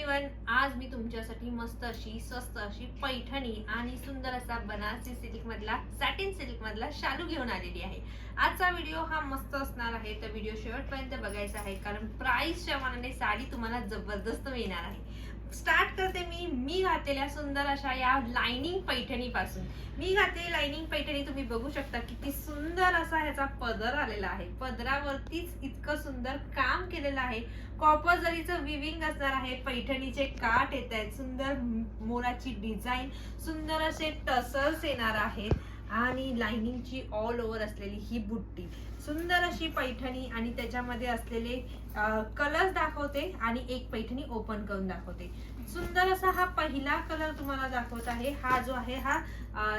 Everyone आज मी तुमच्यासाठी मस्त अशी स्वस्त अशी पैठणी आणि सुंदर असा बनारसी सिल्क मधला सॅटिन सिल्क मधला शालू घेऊन आलेली आहे. आजचा व्हिडिओ हा मस्त असणार आहे. तर व्हिडिओ शेवटपर्यंत बघायचा आहे कारण प्राइसच्या मानाने साडी तुम्हाला जबरदस्त मिळणार आहे. स्टार्ट करते मी मी घातलेल्या सुंदर अशा या लाइनिंग पैठणी पासून मी घातलेली लाइनिंग पैठणी तुम्ही बघू शकता किती सुंदर असा ह्याचा पदर आलेला आहे. पदरावरतीच इतकं सुंदर काम केलेलं आहे. कॉपर जरीचं विविंग असणार आहे पैठणीचे काठ येत आहेत सुंदर मोराची डिझाईन सुंदर असे टसल्स येणार आहेत. आणि लाइनिंगची ऑल ओव्हर असलेली ही बुट्टी. सुंदर अशी पैठणी आणि त्याच्यामध्ये असलेले कलर्स दाखवते आणि एक पैठणी ओपन करून दाखवते. सुंदर असा हा पहिला कलर तुम्हाला दाखवत आहे. हा जो आहे हा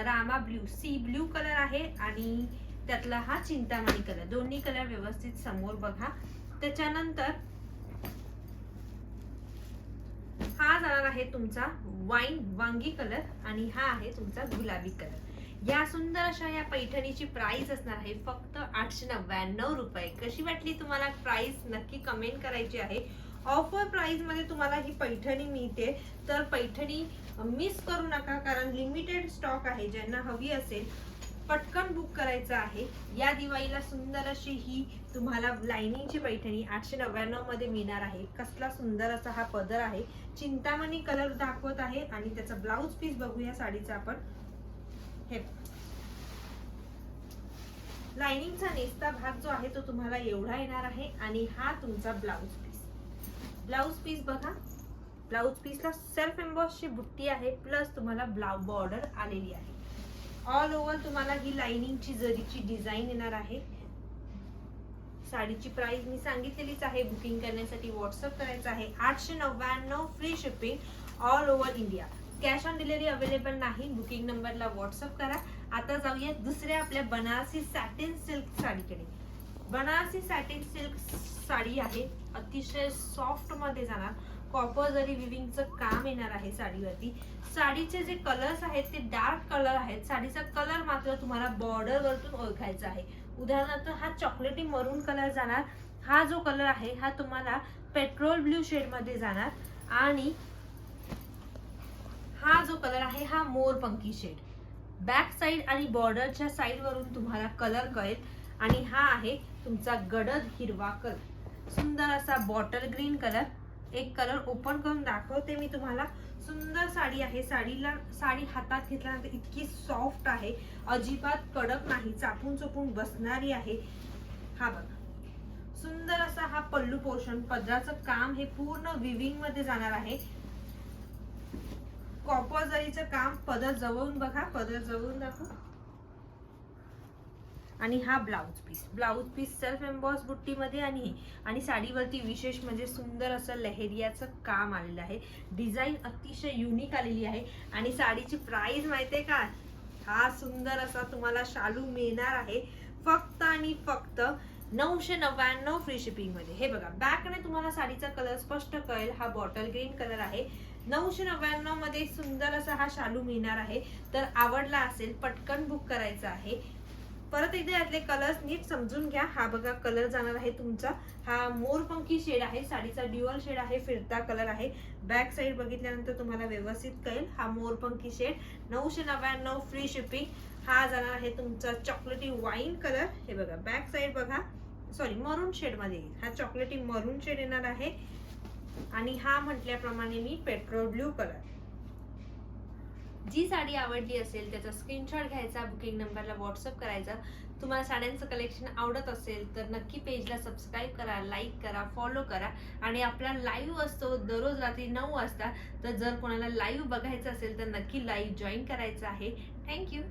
Rama blue sea blue colour आहे आणि त्यातला हा चिंतामणी कलर दोन्ही कलर व्यवस्थित समोर बघा. त्याच्यानंतर हा जाणार आहे तुमचा वाईन वांगी कलर आणि हा आहे तुमचा गुलाबी कलर या सुंदर अशा या पैठणीची प्राइस असणार आहे फक्त आठशे नव्याण्णव रुपये. कशी वाटली तुम्हाला प्राइस नक्की कमेंट करायची आहे. ऑफर प्राइसमध्ये तुम्हाला ही पैठणी मिळते. तर पैठणी मिस करू नका कारण लिमिटेड स्टॉक आहे ज्यांना हवी असेल पटकन बुक करायचं आहे. या दिवाळीला सुंदर अशी ही तुम्हाला लाइनिंगची पैठणी आठशे नव्याण्णवमध्ये मिळणार आहे. कसला सुंदर असा हा पदर आहे. चिंतामणी कलर दाखवत आहे आणि त्याचा ब्लाऊज पीस बघूया साडीचा आपण. हे लाइनिंगचा नेसता भाग जो आहे तो तुम्हाला एवढा येणार आहे आणि हा तुमचा ब्लाऊज पीस ब्लाऊज पीस बघा. ब्लाऊज पीसला सेल्फ एम्बॉसची बुट्टी आहे प्लस तुम्हाला ब्लाऊ बॉर्डर आलेली आहे. ऑल ओव्हर तुम्हाला ही लाइनिंगची जरीची डिझाईन येणार आहे. साडीची प्राइस मी सांगितलेलीच आहे बुकिंग करण्यासाठी व्हॉट्सअप करायचं आहे. आठशे नव्याण्णव free shipping all over India cash on delivery available नाही. बुकिंग नंबरला व्हॉट्सअप करा. आता जाऊया दुसऱ्या आपल्या बनारसी सॅटिन सिल्क साडीकडे. बनारसी सॅटिन सिल्क साडी आहे. अतिशय सॉफ्टमध्ये जाणार. कॉपर जरी विविंगचं काम येणार आहे साडीवरती. साडीचे जे कलर्स आहेत ते डार्क कलर आहेत. साडीचा कलर मात्र तुम्हाला बॉर्डर वरतून ओळखायचा आहे. उदाहरणार्थ हा चॉकलेटी मरून कलर जाणार. हा जो कलर आहे हा तुम्हाला पेट्रोल ब्ल्यू शेडमध्ये जाणार. आणि हा जो कलर आहे हा मोरपंखी शेड बॅक साईड आणि बॉर्डरच्या साईडवरून तुम्हाला कलर कळेल आणि हा आहे तुमचा गडद हिरवा कलर सुंदर असा बॉटल ग्रीन कलर एक कलर ओपन करून दाखवते मी तुम्हाला. सुंदर साडी आहे. साडीला साडी हातात घेतल्यानंतर इतकी सॉफ्ट आहे. अजिबात कडक नाही. चापून चोपून बसणारी आहे. हा बघा. सुंदर असा हा पल्लू पोर्शन पदराचं काम हे पूर्ण विविंगमध्ये जाणार आहे. कॉपर जरीचं काम पदर जवळून बघा पदर जवळून दाखव. आणि हा blouse piece blouse piece self emboss बुट्टीमध्ये आणि आणि साडीवरती विशेष म्हणजे सुंदर असं लहेरियाचं काम आलेलं आहे. डिझाईन अतिशय युनिक आलेली आहे. आणि साडीची माहिती आहे का? हा सुंदर असा तुम्हाला शालू मिळणार आहे. फक्त आणि फक्त नऊशे नव्याण्णव फ्री शिपिंगमध्ये. हे बघा बॅकने तुम्हाला साडीचा कलर स्पष्ट कळेल. हा बॉटल ग्रीन कलर आहे. नऊशे नव्याण्णवमध्ये सुंदर असा हा शालू मिळणार आहे. तर आवडला असेल पटकन बुक करायचा आहे. परत एकदा यातले कलर्स नीट समजून घ्या. हा बघा कलर जाणार आहे तुमचा. हा मोरपंखी शेड आहे साडीचा ड्युअल शेड आहे फिरता कलर आहे. बॅक साईड बघितल्यानंतर तुम्हाला व्यवस्थित कळेल हा मोरपंखी शेड नऊशे नव्याण्णव फ्री शिपिंग हा जाणार आहे तुमचा चॉकलेटी वाईन कलर हे बघा बॅक साइड बघा. सॉरी मरून शेडमध्ये येईल. हा चॉकलेटी मरून शेड येणार आहे. आणि हा म्हटल्याप्रमाणे मी पेट्रोल ब्ल्यू कलर जी साडी आवडली असेल त्याचा स्क्रीनशॉट घ्यायचा बुकिंग नंबरला व्हॉट्सअप करायचा. तुम्हाला साड्यांचं कलेक्शन आवडत असेल तर नक्की पेजला सबस्क्राईब करा लाईक करा फॉलो करा. आणि आपला लाईव्ह असतो दररोज रात्री नऊ वाजता तर जर कोणाला लाईव्ह बघायचं असेल तर नक्की लाईव्ह जॉईन करायचं आहे. थँक्यू